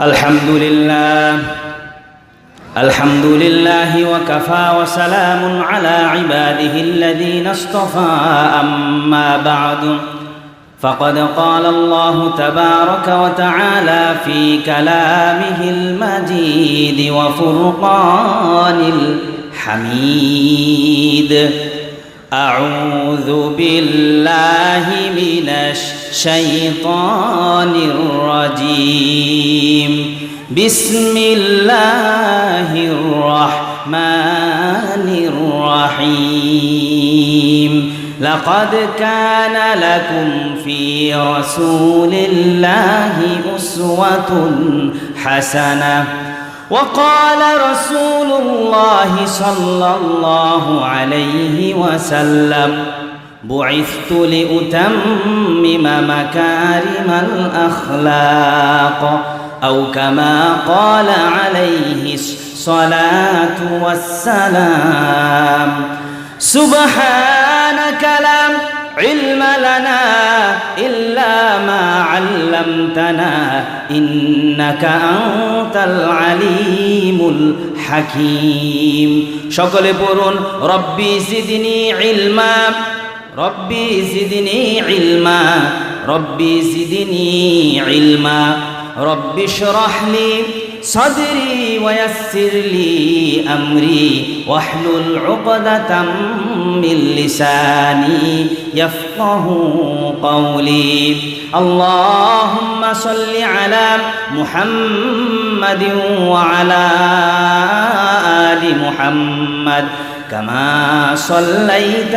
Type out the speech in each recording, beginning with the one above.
الحمد لله الحمد لله وكفى وسلام على عباده الذين اصطفى أما بعد فقد قال الله تبارك وتعالى في كلامه المجيد وفرقان الحميد أعوذ بالله من الشيطان الرجيم. بسم الله الرحمن الرحيم. لقد كان لكم في رسول الله أسوة حسنة. وقال رسول الله صلى الله عليه وسلم بعثت لأتمم مكارم الأخلاق أو كما قال عليه الصلاة والسلام سبحانك لا علم لنا إلا ما علمتنا إنك أنت العليم الحكيم شكل برون ربي زدني علما ربي زدني علما ربي زدني علما. ربي اشرح لي صدري ويسر لي أمري واحلل عقدة من لساني يفقه قولي. اللهم صل على محمد وعلى آل محمد كما صليت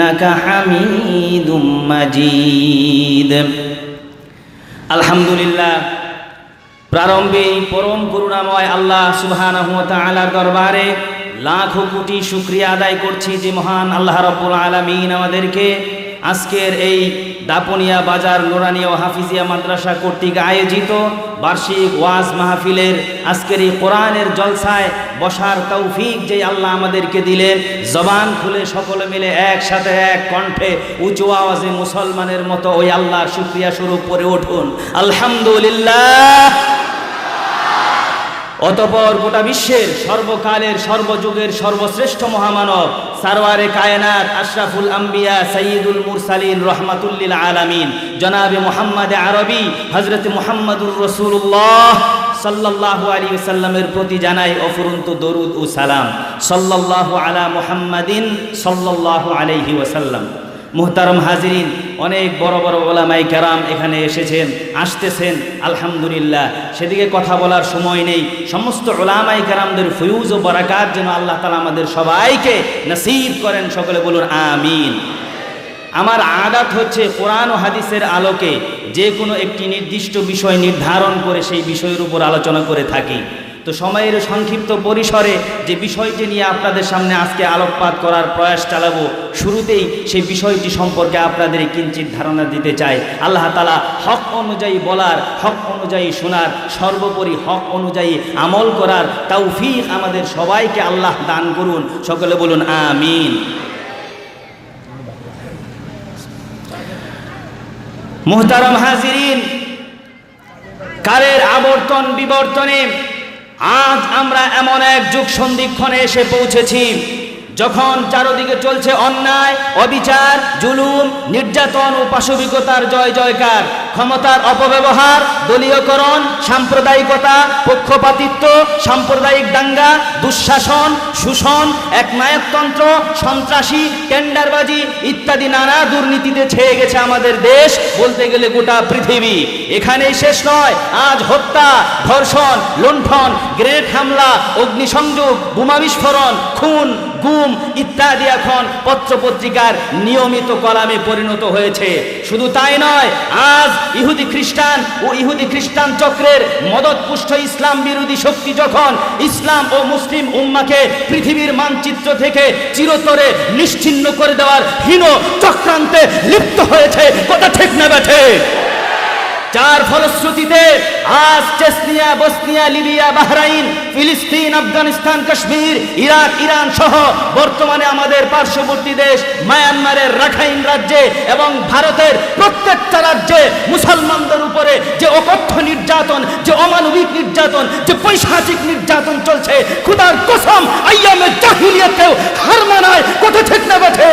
ইন্নাকা হামিদুম মাজিদ আলহামদুলিল্লাহ, প্রারম্ভে পরম করুণাময় আল্লাহ সুবহান দরবারে লাখো কোটি শুক্রিয়া আদায় করছি যে মহান আল্লাহ রব্বুল আলমিন আমাদেরকে আজকের এই দাপনিয়া বাজার নোরানিয়া ও হাফিজিয়া মাদ্রাসা কর্তৃক আয়োজিত বার্ষিক ওয়াজ মাহফিলের আজকের এই কোরআনের জলসায় বসার তৌফিক যে আল্লাহ আমাদেরকে দিলেন, জবান খুলে সকলে মিলে একসাথে এক কণ্ঠে উঁচু আওয়াজে মুসলমানের মতো ওই আল্লাহ শুক্রিয়া স্বরূপ করে উঠুন। আলহামদুলিল্লাহ। অতপর গোটা বিশ্বের সর্বকালের, সর্বযুগের সর্বশ্রেষ্ঠ মহামানব সারওয়ারে কায়নাত আশরাফুল আম্বিয়া সঈদুল মুরসালিন রহমাতুল্লিল আলামিন, জনাবে মোহাম্মদ আরবি হজরত মোহাম্মদুর রসুল্লাহ সাল্লাল্লাহু আলী সাল্লামের প্রতি জানাই অফুরন্ত দরুদ ও সালাম। সাল্লাল্লাহু আলা মুহাম্মাদিন সাল্লাল্লাহু আলাইহি ওয়াসাল্লাম। মুহতারম হাজিরিন, অনেক বড় বড় ওলামাই কেরাম এখানে এসেছেন, আসতেছেন, আলহামদুলিল্লাহ। সেদিকে কথা বলার সময় নেই। সমস্ত ওলামাই কেরামদের ফিউজ ও বরাকাত যেন আল্লাহ তালা আমাদের সবাইকে নসিব করেন, সকলে বলুন আমিন। আমার আদাত হচ্ছে কোরআন ও হাদিসের আলোকে যে কোনো একটি নির্দিষ্ট বিষয় নির্ধারণ করে সেই বিষয়ের উপর আলোচনা করে থাকি। তো সময়ের সংক্ষিপ্ত পরিসরে যে বিষয়টি নিয়ে আপনাদের সামনে আজকে আলোকপাত করার প্রয়াস চালাবো, শুরুতেই সেই বিষয়টি সম্পর্কে আপনাদের কিঞ্চিত ধারণা দিতে চাই। আল্লাহ তালা হক অনুযায়ী বলার, হক অনুযায়ী শোনার, সর্বোপরি হক অনুযায়ী আমল করার তৌফিক আমাদের সবাইকে আল্লাহ দান করুন। সকলে বলুন, আমিন। মুহতারম হাজিরিন কালের আবর্তন বিবর্তনে আজ আমরা এমন এক যুগ সন্ধিক্ষণে এসে পৌঁছেছি। যখন চারদিকে চলছে অন্যায়, অবিচার, জুলুম, নির্যাতন ও পাশবিকতার জয় জয়কার, ক্ষমতার অপব্যবহার, দলীয়করণ, সাম্প্রদায়িকতা, পক্ষপাতিত্ব, সাম্প্রদায়িক দাঙ্গা, দুঃশাসন, শোষণ, একনায়কতন্ত্র, সন্ত্রাসী, টেন্ডারবাজি ইত্যাদি নানা দুর্নীতিতে ছেয়ে গেছে আমাদের দেশ, বলতে গেলে গোটা পৃথিবী। এখানেই শেষ নয়, আজ হত্যা, ধর্ষণ, লুণ্ঠন, গ্রেনেড হামলা, অগ্নিসংযোগ, বোমা বিস্ফোরণ, খুন গুম ইত্যাদি এখন পত্রপত্রিকার নিয়মিত কলামে পরিণত হয়েছে। শুধু তাই নয়, আজ ইহুদি খ্রিস্টান ও ইহুদি খ্রিস্টান চক্রের মদতপুষ্ট ইসলাম বিরোধী শক্তি যখন ইসলাম ও মুসলিম উম্মাকে পৃথিবীর মানচিত্র থেকে চিরতরে নিশ্চিহ্ন করে দেওয়ার হীন চক্রান্তে লিপ্ত হয়েছে, কথা ঠিক না বেঠে যার ফলশ্রুতিতে আজ চেসনিয়া, বসনিয়া, লিবিয়া, বাহরাইন, ফিলিস্তিন, আফগানিস্তান, কাশ্মীর, ইরাক, ইরান সহ বর্তমানে আমাদের পার্শ্ববর্তী দেশ মায়ানমারের রাখাইন রাজ্যে এবং ভারতের প্রত্যেকটা রাজ্যে মুসলমানদের উপরে যে অকথ্য নির্যাতন, যে অমানবিক নির্যাতন, যে পৈশাচিক নির্যাতন চলছে, খুদার কসম আইয়ামে জাহিলিয়াতেও হার মানায় কথা ঠিক না বেঠে